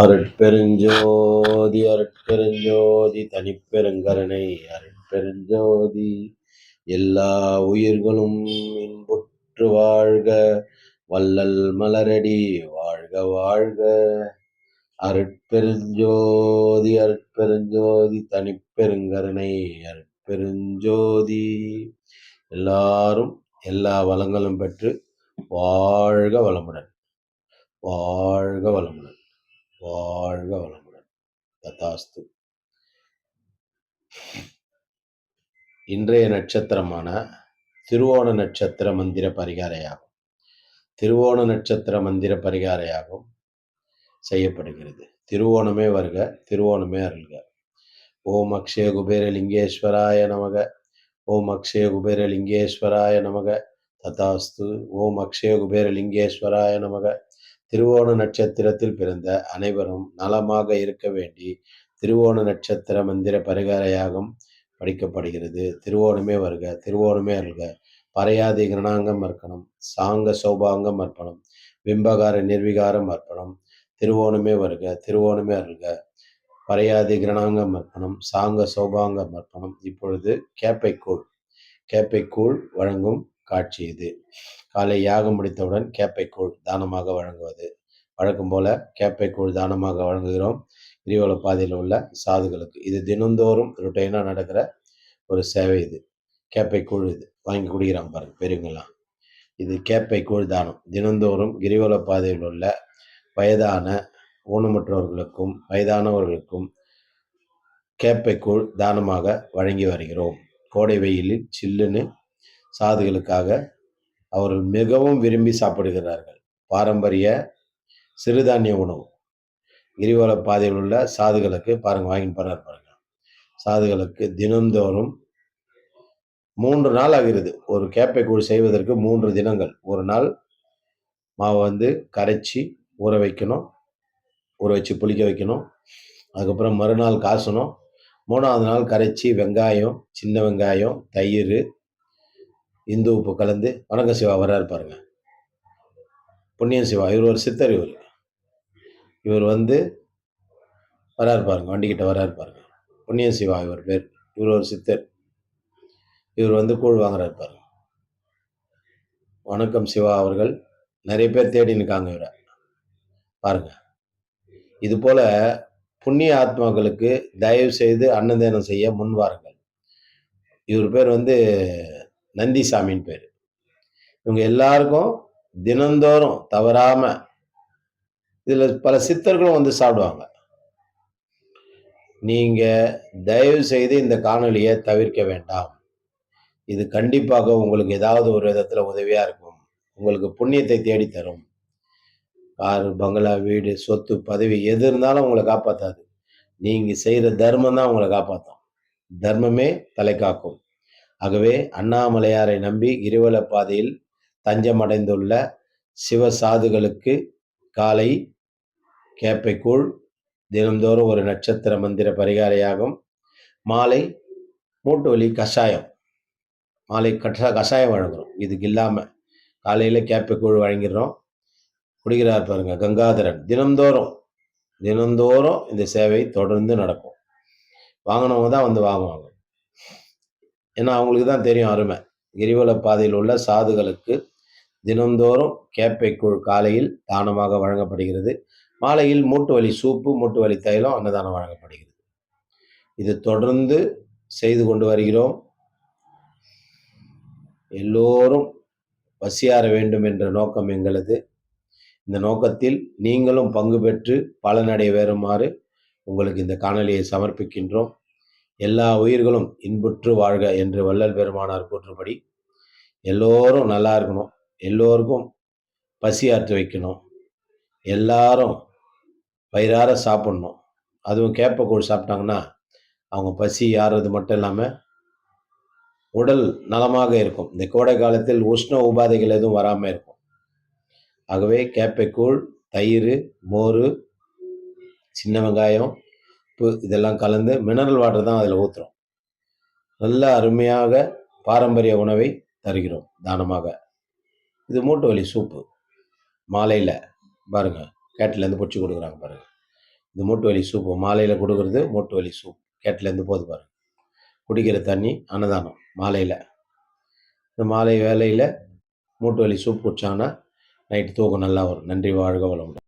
அருட்பெருஞ்சோதி அருட்பெருஞ்சோதி தனிப்பெருங்கருணை அருட்பெருஞ்சோதி. எல்லா உயிர்களும் இன்புற்று வாழ்க வள்ளல் மலரடி வாழ்க வாழ்க. அருட்பெருஞ்சோதி அருட்பெருஞ்சோதி தனிப்பெருங்கருணை அருட்பெருஞ்சோதி. எல்லாரும் எல்லா வளங்களும் பெற்று வாழ்க வளமுடன் வாழ்க வளமுடன் வாழ்க வளமுடன் ததாஸ்து இன்றைய நட்சத்திரமான திருவோண நட்சத்திர மந்திர பரிகாரையாகும். திருவோண நட்சத்திர மந்திர பரிகாரையாகும் செய்யப்படுகிறது. திருவோணமே வருக திருவோணமே அருள்க. ஓம் அக்ஷய குபேர லிங்கேஸ்வராய நமக. ஓம் அக்ஷய குபேர லிங்கேஸ்வராய நமக. ததாஸ்து ஓம் அக்ஷய குபேர லிங்கேஸ்வராய நமக. திருவோண நட்சத்திரத்தில் பிறந்த அனைவரும் நலமாக இருக்க வேண்டி திருவோண நட்சத்திர மந்திர பரிகாரையாகும் படிக்கப்படுகிறது. திருவோணமே வருக திருவோணமே அருள்க. பறையாதி கிரணாங்கம் அர்ப்பணம் சாங்க சௌபாங்கம் அர்ப்பணம் பிம்பகார நிர்விகாரம் அர்ப்பணம் திருவோணமே வருக திருவோணமே அருள்க. பறையாதி கிரணாங்கம் அர்ப்பணம் சாங்க சௌபாங்கம் அர்ப்பணம் இப்பொழுது கேப்பைக்கூழ் கேப்பைக்கூழ் வழங்கும் காட்சி இது. காலை யாகம் முடித்தவுடன் கேப்பைக்கூழ் தானமாக வழங்குவது. வழக்கம் போல கேப்பைக்கூழ் தானமாக வழங்குகிறோம். கிரிவல பாதையில் உள்ள சாதுகளுக்கு. இது தினந்தோறும் ருட்டைனாக நடக்கிற ஒரு சேவை இது. கேப்பைக்கூழ் இது. வாங்கி குடிக்கிறான் பாருங்க பெரியவங்கெல்லாம். இது கேப்பைக்கூழ் தானம். தினந்தோறும் கிரிவல பாதையில் உள்ள வயதான ஊனமுற்றவர்களுக்கும் வயதானவர்களுக்கும் கேப்பைக்கூழ் தானமாக வழங்கி வருகிறோம். கோடை வெயிலில் சில்லுன்னு சாதுகளுக்காக அவர்கள் மிகவும் விரும்பி சாப்பிடுகிறார்கள். பாரம்பரிய சிறுதானிய உணவு. கிரிவல பாதையில் உள்ள சாதுகளுக்கு பாருங்க வாங்கி பாருங்க பாருங்க. சாதுகளுக்கு தினந்தோறும் மூன்று நாள் ஆகிறது. ஒரு கேப்பை கூழ் செய்வதற்கு மூன்று தினங்கள். ஒரு நாள் மாவை வந்து கரைச்சி ஊற வைக்கணும் ஊற வச்சு புளிக்க வைக்கணும். அதுக்கப்புறம் மறுநாள் காசணும். மூணாவது நாள் கரைச்சி வெங்காயம் சின்ன வெங்காயம் தயிர் இந்து உப்பு கலந்து வணக்கம் சிவா வர்றாரு பாருங்க. புண்ணியம் சிவா இவர் ஒரு சித்தர் இவர். இவர் வந்து வராரு பாருங்க வண்டிக்கிட்ட வராரு பாருங்க. புண்ணியம் சிவா இவர் பேர் இவர் ஒரு சித்தர். இவர் வந்து கூழ் வாங்குறாரு பாருங்க. வணக்கம் சிவா அவர்கள். நிறைய பேர் தேடி நிற்காங்க இவரை. பாருங்க. இது போல புண்ணிய ஆத்மாக்களுக்கு தயவு செய்து அன்னதானம் செய்ய முன்வாருங்கள் இவர் பேர் வந்து நந்திசாமின்னு பேர். இவங்க எல்லாருக்கும் தினந்தோறும் தவறாமல் இதில் பல சித்தர்களும் வந்து சாப்பிடுவாங்க. நீங்கள் தயவு செய்து இந்த காணொலியை தவிர்க்க வேண்டாம். இது கண்டிப்பாக உங்களுக்கு ஏதாவது ஒரு விதத்தில் உதவியாக இருக்கும். உங்களுக்கு புண்ணியத்தை தேடித்தரும் தரும். பங்களா வீடு சொத்து பதவி எது இருந்தாலும் உங்களை காப்பாற்றாது நீங்கள் செய்கிற தர்மம் தான் உங்களை காப்பாற்றும் தர்மமே தலை காக்கும். ஆகவே அண்ணாமலையாரை நம்பி கிரிவல பாதையில் தஞ்சமடைந்துள்ள சிவ சாதுகளுக்கு காலை கேப்பைக்கூழ் தினந்தோறும் ஒரு நட்சத்திர மந்திர பரிகாரையாகும். மாலை மூட்டு வலி கஷாயம். மாலை கஷா கஷாயம் வழங்குறோம். இதுக்கு இல்லாமல் காலையில் கேப்பைக்கூழ் வழங்கிடுறோம். குடிக்கிறார் பாருங்க கங்காதரன். தினந்தோறும் தினந்தோறும் இந்த சேவை தொடர்ந்து நடக்கும். வாங்கினவங்க தான் வந்து வாங்குவாங்க. ஏன்னா அவங்களுக்கு தான் தெரியும் அருமை. கிரிவல பாதையில் உள்ள சாதுகளுக்கு தினந்தோறும் கேப்பைக்கூழ் காலையில் தானமாக வழங்கப்படுகிறது. மாலையில் மூட்டு வலி சூப்பு மூட்டு வலி தைலம் அன்னதானம் வழங்கப்படுகிறது. இது தொடர்ந்து செய்து கொண்டு வருகிறோம். எல்லோரும் பசியார வேண்டும் என்ற நோக்கம் எங்களது. இந்த நோக்கத்தில் நீங்களும் பங்கு பெற்று பலனடைய வேறுமாறு உங்களுக்கு இந்த காணொலியை சமர்ப்பிக்கின்றோம். எல்லா உயிர்களும் இன்புற்று வாழ்க என்று வள்ளல் பெருமானார் கூற்றுப்படி எல்லோரும் நல்லா இருக்கணும். எல்லோருக்கும் பசி ஆற்று வைக்கணும். எல்லாரும் வயிறார சாப்பிட்ணும். அதுவும் கேப்பக்கூழ் சாப்பிட்டாங்கன்னா அவங்க பசி ஆறுறது மட்டும் இல்லாமல் உடல் நலமாக இருக்கும். இந்த கோடை காலத்தில் உஷ்ண உபாதைகள் எதுவும் வராமல் இருக்கும். ஆகவே கேப்பைக்கூழ் தயிர் மோர் சின்ன வெங்காயம் உப்பு இதெல்லாம் கலந்து மினரல் வாட்டர் தான் அதில் ஊற்றுறோம் நல்ல அருமையாக பாரம்பரிய உணவை தருகிறோம் தானமாக. இது மூட்டு வலி சூப்பு. மாலையில் பாருங்கள் கேட்டிலேருந்து பிடிச்சி கொடுக்குறாங்க பாருங்கள் இந்த மூட்டு வலி சூப்பு. மாலையில் கொடுக்குறது மூட்டு வலி சூப். கேட்டிலேருந்து போது பாருங்கள் குடிக்கிற தண்ணி அன்னதானம் மாலையில். இந்த மாலை வேலையில் மூட்டு வலி சூப் குடித்தாங்கன்னா நைட்டு தூக்கம் நல்லா வரும். நன்றி வாழ்க வளமுடன்.